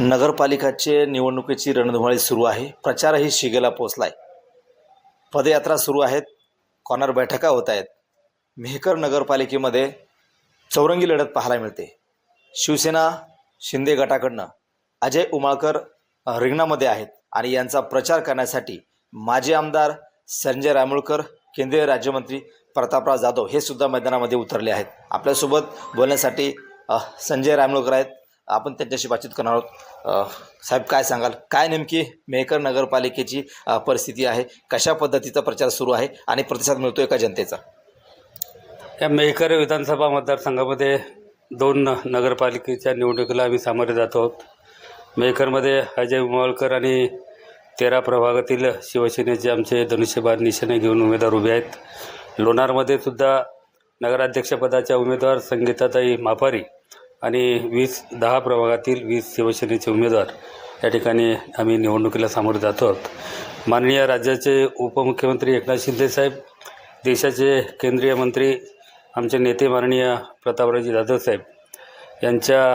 नगरपालिकाचे निवडणुकीची रणधुमाळी सुरू आहे. प्रचारही शिगेला पोचला आहे पदयात्रा सुरू आहेत. कॉर्नर बैठका होत आहेत. मेहकर नगरपालिकेमध्ये चौरंगी लढत पाहायला मिळते. शिवसेना शिंदे गटाकडनं अजय उमाळकर रिंगणामध्ये आहेत आणि यांचा प्रचार करण्यासाठी माजी आमदार संजय रामुळकर केंद्रीय राज्यमंत्री प्रतापराव जाधव हे सुद्धा मैदानामध्ये उतरले आहेत. आपल्यासोबत बोलण्यासाठी संजय रायमुळकर आहेत. आपण त्यांच्याशी बातचीत करणार आहोत. साहेब काय सांगाल? काय नेमकी मेहकर नगरपालिकेची परिस्थिती आहे? कशा पद्धतीचा प्रचार सुरू आहे आणि प्रतिसाद मिळतो आहे का जनतेचा? या मेहकर विधानसभा मतदारसंघामध्ये दोन नगरपालिकेच्या निवडणुकीला आम्ही सामोरे जात आहोत. मेहकरमध्ये अजय उमाळकर आणि तेरा प्रभागातील शिवसेनेचे आमचे धनुष्यबाद निशाणे घेऊन उमेदवार उभे आहेत. लोणारमध्ये सुद्धा नगराध्यक्षपदाच्या उमेदवार संगीताताई मापारी आणि वीस दहा प्रभागातील वीस शिवसेनेचे उमेदवार या ठिकाणी आम्ही निवडणुकीला सामोरे जातो आहोत. माननीय राज्याचे उपमुख्यमंत्री एकनाथ शिंदेसाहेब देशाचे केंद्रीय मंत्री आमचे नेते माननीय प्रतापरावजी जाधवसाहेब यांच्या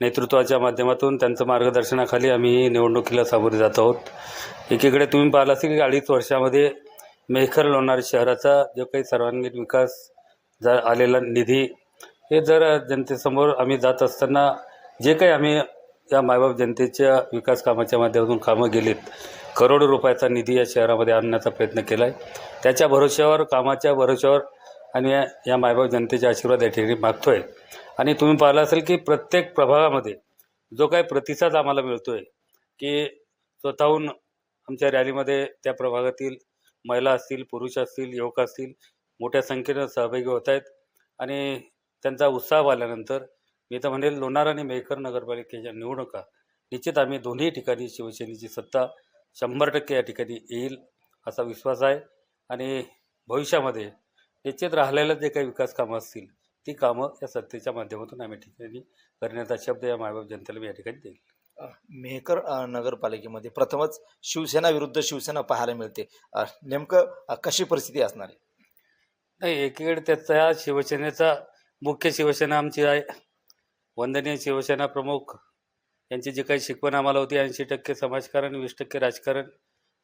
नेतृत्वाच्या माध्यमातून त्यांचं मार्गदर्शनाखाली आम्ही निवडणुकीला सामोरे जात आहोत. एकीकडे तुम्ही पाहिलं असेल की अडीच वर्षामध्ये मेहकर लोणार शहराचा जो काही सर्वांगीण विकास जा आलेला निधी हे जर जनतेसमोर आम्ही जात असताना जे काही आम्ही या मायबाप जनतेच्या विकास कामाच्या माध्यमातून कामं गेलीत करोडो रुपयाचा निधी या शहरामध्ये आणण्याचा प्रयत्न केला आहे त्याच्या भरोश्यावर कामाच्या भरोश्यावर आणि या या मायबाप जनतेचे आशीर्वाद या ठिकाणी मागतो आहे आणि तुम्ही पाहिलं असेल की प्रत्येक प्रभागामध्ये जो काही प्रतिसाद आम्हाला मिळतो आहे की स्वतःहून आमच्या रॅलीमध्ये त्या प्रभागातील महिला असतील पुरुष असतील युवक असतील मोठ्या संख्येनं सहभागी होत आहेत. आणि त्यांचा उत्साह आल्यानंतर मी तर म्हणेल लोणार आणि मेहकर नगरपालिकेच्या निवडणुका. निश्चित आम्ही दोन्ही ठिकाणी शिवसेनेची सत्ता शंभर टक्के या ठिकाणी येईल असा विश्वास आहे. आणि भविष्यामध्ये निश्चित राहिलेलं जे काही विकास कामं असतील ती कामं या सत्तेच्या माध्यमातून आम्ही ठिकाणी करण्याचा शब्द या मायबाप जनतेला मी या ठिकाणी देईल. मेहकर नगरपालिकेमध्ये प्रथमच शिवसेना विरुद्ध शिवसेना पाहायला मिळते. नेमकं कशी परिस्थिती असणार आहे? नाही एकीकडे त्याचा शिवसेनेचा मुख्य शिवसेना आमची आहे. वंदनीय शिवसेना प्रमुख. यांची जी काही शिकवण आम्हाला होती ऐंशी टक्के समाजकारण वीस टक्के राजकारण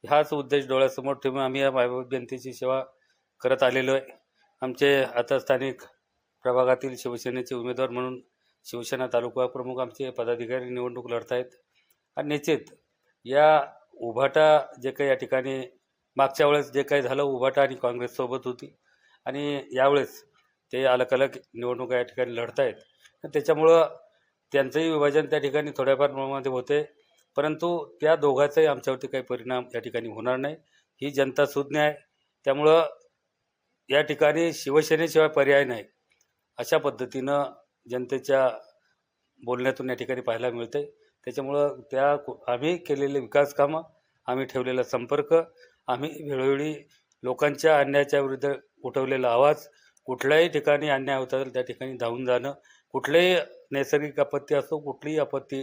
हाच उद्देश डोळ्यासमोर ठेवून आम्ही या मायबाप जनतेची सेवा करत आलेलो आहे. आमचे आता स्थानिक प्रभागातील शिवसेनेचे उमेदवार म्हणून शिवसेना तालुका प्रमुख आमचे पदाधिकारी निवडणूक लढत आहेत आणि निश्चित या उभाटा जे काही या ठिकाणी मागच्या वेळेस जे काही झालं उभाटा आणि काँग्रेससोबत होती. आणि यावेळेस ते अलग अलग निवडणुका या ठिकाणी लढत आहेत त्याच्यामुळं त्यांचंही विभाजन त्या ठिकाणी थोड्याफार प्रमाणामध्ये होते. परंतु त्या दोघांचाही आमच्यावरती काही परिणाम या ठिकाणी होणार नाही. ही जनता सुज्ञ आहे. त्यामुळं या ठिकाणी शिवसेनेशिवाय पर्याय नाही. अशा पद्धतीनं जनतेच्या बोलण्यातून या ठिकाणी पाहायला मिळते त्याच्यामुळं त्या आम्ही केलेले विकास कामं आम्ही ठेवलेला संपर्क आम्ही वेळोवेळी लोकांच्या अन्यायाच्या विरुद्ध उठवलेला आवाज कुठल्याही ठिकाणी अन्याय होत असेल त्या ठिकाणी धावून जाणं कुठलेही नैसर्गिक आपत्ती असो कुठलीही आपत्ती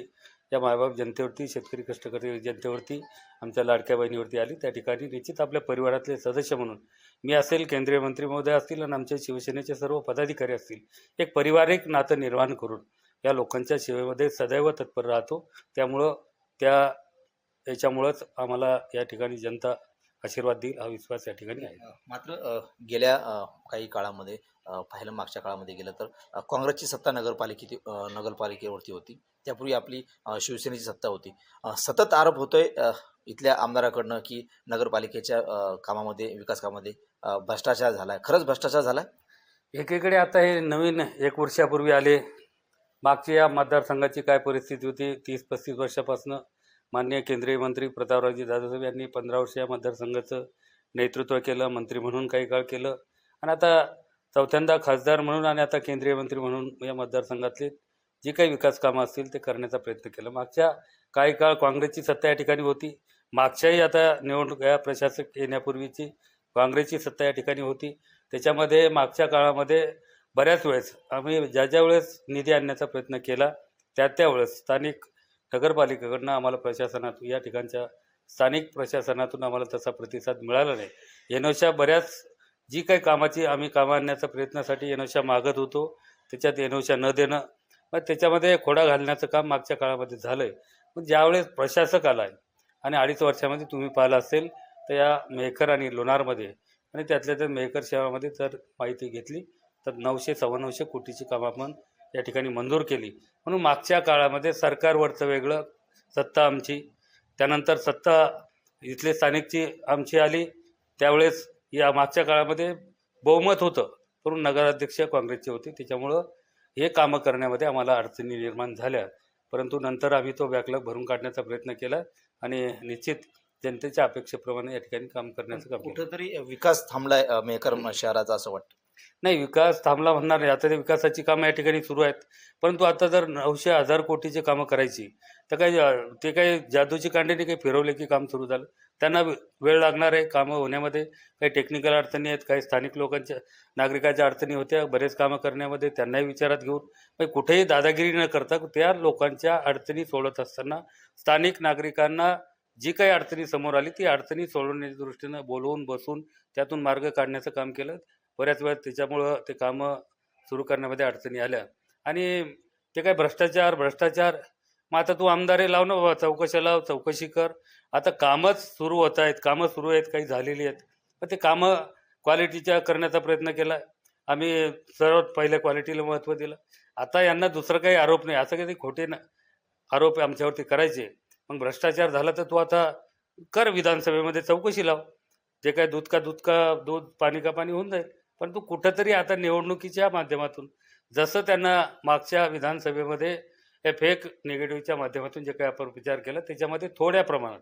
या मायबाप जनतेवरती शेतकरी कष्टकरी जनतेवरती आमच्या लाडक्या बहिणीवरती आली त्या ठिकाणी निश्चित आपल्या परिवारातले सदस्य म्हणून मी असेल केंद्रीय मंत्री महोदय असतील आणि आमच्या शिवसेनेचे सर्व पदाधिकारी असतील एक पारिवारिक नातं निर्माण करून या लोकांच्या सेवेमध्ये सदैव तत्पर राहतो. त्यामुळं त्या याच्यामुळंच आम्हाला या ठिकाणी जनता आशीर्वाद देईल हा विश्वास या ठिकाणी आहे. मात्र अ, गेल्या अ, काही काळामध्ये अ, पाहिलं मागच्या काळामध्ये गेलं तर अ, काँग्रेसची सत्ता नगरपालिके नगरपालिकेवरती होती. त्यापूर्वी आपली अ, शिवसेनेची सत्ता होती. अ, सतत आरोप होतोय अ, इथल्या आमदाराकडनं की नगरपालिकेच्या अ, कामामध्ये विकास कामामध्ये अ, भ्रष्टाचार झाला आहे खरंच भ्रष्टाचार झाला आहे एकीकडे आता हे नवीन एक वर्षापूर्वी आले. मागच्या या मतदारसंघाची काय परिस्थिती होती? तीस पस्तीस वर्षापासून माननीय केंद्रीय मंत्री प्रतापरावजी दादासाहेब यांनी पंधरा वर्ष या मतदारसंघाचं नेतृत्व केलं मंत्री म्हणून काही काळ केलं. आणि आता चौथ्यांदा खासदार म्हणून आणि आता केंद्रीय मंत्री म्हणून या मतदारसंघातले जे काही विकास कामं असतील ते करण्याचा प्रयत्न केला. मागच्या काही काळ काँग्रेसची सत्ता या ठिकाणी होती. मागच्याही आता निवडणूक या प्रशासक येण्यापूर्वीची काँग्रेसची सत्ता या ठिकाणी होती. त्याच्यामध्ये मागच्या काळामध्ये बऱ्याच वेळेस आम्ही ज्या ज्या वेळेस निधी आणण्याचा प्रयत्न केला त्या त्यावेळेस स्थानिक नगरपालिकेकडनं आम्हाला प्रशासनातून या ठिकाणच्या स्थानिक प्रशासनातून आम्हाला तसा प्रतिसाद मिळाला नाही. एनोशा बऱ्याच जी काही कामाची आम्ही कामं आणण्याचा प्रयत्नासाठी एनोशा मागत होतो त्याच्यात एनोशा न देणं मग त्याच्यामध्ये खोडा घालण्याचं काम मागच्या काळामध्ये झालं आहे पण ज्यावेळेस प्रशासक आला आहे आणि अडीच वर्षामध्ये तुम्ही पाहिलं असेल तर या मेहकर आणि लोणारमध्ये आणि त्यातल्या त्या मेहकर शहरामध्ये जर माहिती घेतली तर नऊशे सव्वा नऊशे कोटीची कामं आपण या ठिकाणी मंजूर केली. म्हणून मागच्या काळामध्ये सरकारवरचं वेगळं सत्ता आमची. त्यानंतर सत्ता इथले स्थानिकची आमची आली. त्यावेळेस या मागच्या काळामध्ये बहुमत होतं. परंतु नगराध्यक्ष काँग्रेसचे होते. त्याच्यामुळं हे कामं करण्यामध्ये आम्हाला अडचणी निर्माण झाल्या. परंतु नंतर आम्ही तो बॅकलॉग भरून काढण्याचा प्रयत्न केला आणि निश्चित जनतेच्या अपेक्षेप्रमाणे या ठिकाणी काम करण्याचं काम केलं. कुठंतरी विकास थांबलाय मेकर शहराचा असं वाटतं. नाही विकास थांबला म्हणणार नाही. आता ते विकासाची कामं या ठिकाणी सुरू आहेत. परंतु आता जर नऊशे हजार कोटीची कामं करायची तर काही ते काही जादूची कांडीने काही फिरवले की काम सुरू झालं? त्यांना वेळ लागणार आहे कामं होण्यामध्ये? काही टेक्निकल अडचणी आहेत? काही स्थानिक लोकांच्या नागरिकाच्या अडचणी होत्या? बरेच कामं करण्यामध्ये त्यांनाही विचारात घेऊन म्हणजे कुठेही दादागिरी न करता त्या लोकांच्या अडचणी सोडत असताना स्थानिक नागरिकांना जी काही अडचणी समोर आली ती अडचणी सोडवण्याच्या दृष्टीनं बोलवून बसून त्यातून मार्ग काढण्याचं काम केलं. बऱ्याच वेळा त्याच्यामुळं ते कामं सुरू करण्यामध्ये अडचणी आल्या. आणि ते काय भ्रष्टाचार भ्रष्टाचार? मग आता तू आमदारी लाव ना बाबा चौकशी लाव चौकशी कर. आता कामच सुरू होत आहेत कामं सुरू आहेत काही झालेली आहेत. पण ते कामं क्वालिटीच्या करण्याचा प्रयत्न केला. आम्ही सर्वात पहिल्या क्वालिटीला महत्त्व दिलं. आता यांना दुसरं काही आरोप नाही. असं काही खोटे ना आरोप आमच्यावरती करायचे. मग भ्रष्टाचार झाला तर तू आता कर विधानसभेमध्ये चौकशी लाव. जे काय दूध का दूध का दूध पाणी का पाणी होऊन जाईल. पण कुठंतरी आता निवडणुकीच्या माध्यमातून जसं त्यांना मागच्या विधानसभेमध्ये हे फेक निगेटिव्हच्या माध्यमातून जे काही आपण विचार केला त्याच्यामध्ये थोड्या प्रमाणात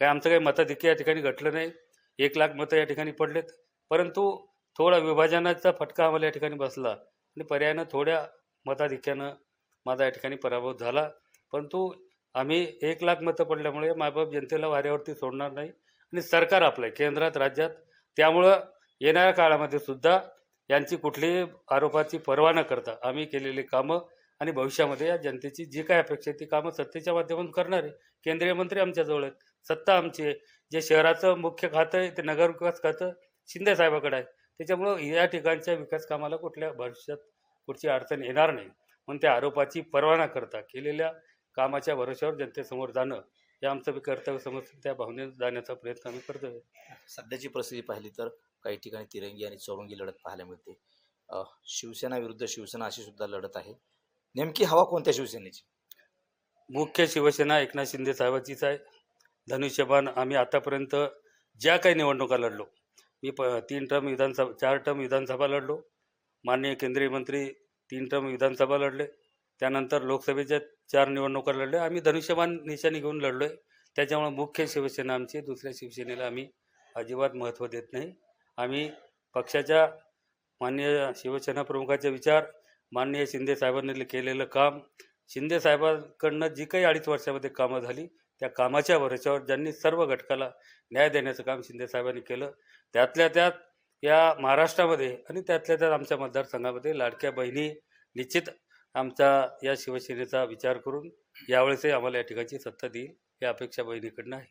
काय आमचं काही मताधिक्य या ठिकाणी घटलं नाही. एक लाख मतं या ठिकाणी पडलेत. परंतु थोडा विभाजनाचा फटका आम्हाला या ठिकाणी बसला आणि पर्यायानं थोड्या मताधिक्यानं माझा या ठिकाणी पराभव झाला. परंतु आम्ही एक लाख मतं पडल्यामुळे मायबाप जनतेला वाऱ्यावरती सोडणार नाही आणि सरकार आपलं आहे केंद्रात राज्यात. त्यामुळं येणाऱ्या काळामध्ये सुद्धा यांची कुठलीही आरोपाची पर्वा न करता आम्ही केलेली कामं आणि भविष्यामध्ये या जनतेची जी काय अपेक्षा आहे ती कामं सत्तेच्या माध्यमातून करणार आहे. केंद्रीय मंत्री आमच्याजवळ आहेत. सत्ता आमची आहे. जे शहराचं मुख्य खातं आहे ते नगर विकास खातं शिंदे साहेबाकडे आहे. त्याच्यामुळं या ठिकाणच्या विकास कामाला कुठल्या भविष्यात कुठची अडचण येणार नाही. म्हणून त्या आरोपाची पर्वा न करता केलेल्या कामाच्या भरोश्यावर जनतेसमोर जाणं हे आमचं कर्तव्य समजतं त्या भावनेत जाण्याचा प्रयत्न आम्ही करतोय. सध्याची परिस्थिती पाहिली तर काही ठिकाणी तिरंगी आणि चौरंगी लढत पाहायला मिळते. शिवसेना विरुद्ध शिवसेना अशी सुद्धा लढत आहे. नेमकी हवा कोणत्या शिवसेनेची? मुख्य शिवसेना एकनाथ शिंदे साहेबांचीच आहे. धनुष्यबाण आम्ही आतापर्यंत ज्या काही निवडणुका लढलो मी प तीन टर्म विधानसभा चार टर्म विधानसभा लढलो. माननीय केंद्रीय मंत्री तीन टर्म विधानसभा लढले. त्यानंतर लोकसभेच्या चार निवडणुका लढल्या. आम्ही धनुष्यबाण निशाणी घेऊन लढलो आहे त्याच्यामुळे मुख्य शिवसेना आमची दुसऱ्या शिवसेनेला आम्ही अजिबात महत्त्व देत नाही. आम्ही पक्षाच्या माननीय शिवसेना प्रमुखाचे विचार माननीय शिंदे साहेबांनी केलेलं काम. शिंदे साहेबांकडनं जी काही अडीच वर्षामध्ये कामं झाली त्या कामाच्या भरोश्यावर ज्यांनी सर्व घटकाला न्याय देण्याचं काम शिंदे साहेबांनी केलं त्यातल्या त्यात या महाराष्ट्रामध्ये आणि त्यातल्या त्यात आमच्या मतदारसंघामध्ये लाडक्या बहिणी निश्चित आमच्या या शिवसेनेचा विचार करून यावेळेसही आम्हाला या ठिकाणची सत्ता देईल ही अपेक्षा बहिणीकडनं आहे.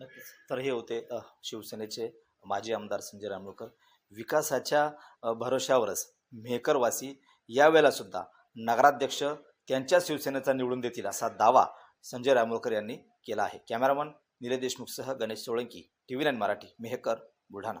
नक्कीच तर हे होते शिवसेनेचे माजी आमदार संजय रामोळकर विकासाच्या भरोशावरच मेहकरवासी यावेळेला सुद्धा नगराध्यक्ष त्यांच्या शिवसेनेचा निवडून देतील असा दावा संजय रामोळकर यांनी केला आहे. Cameraman Nilay देशमुखसह Ganesh Solanki T V nine Marathi Mehkar Buldhana.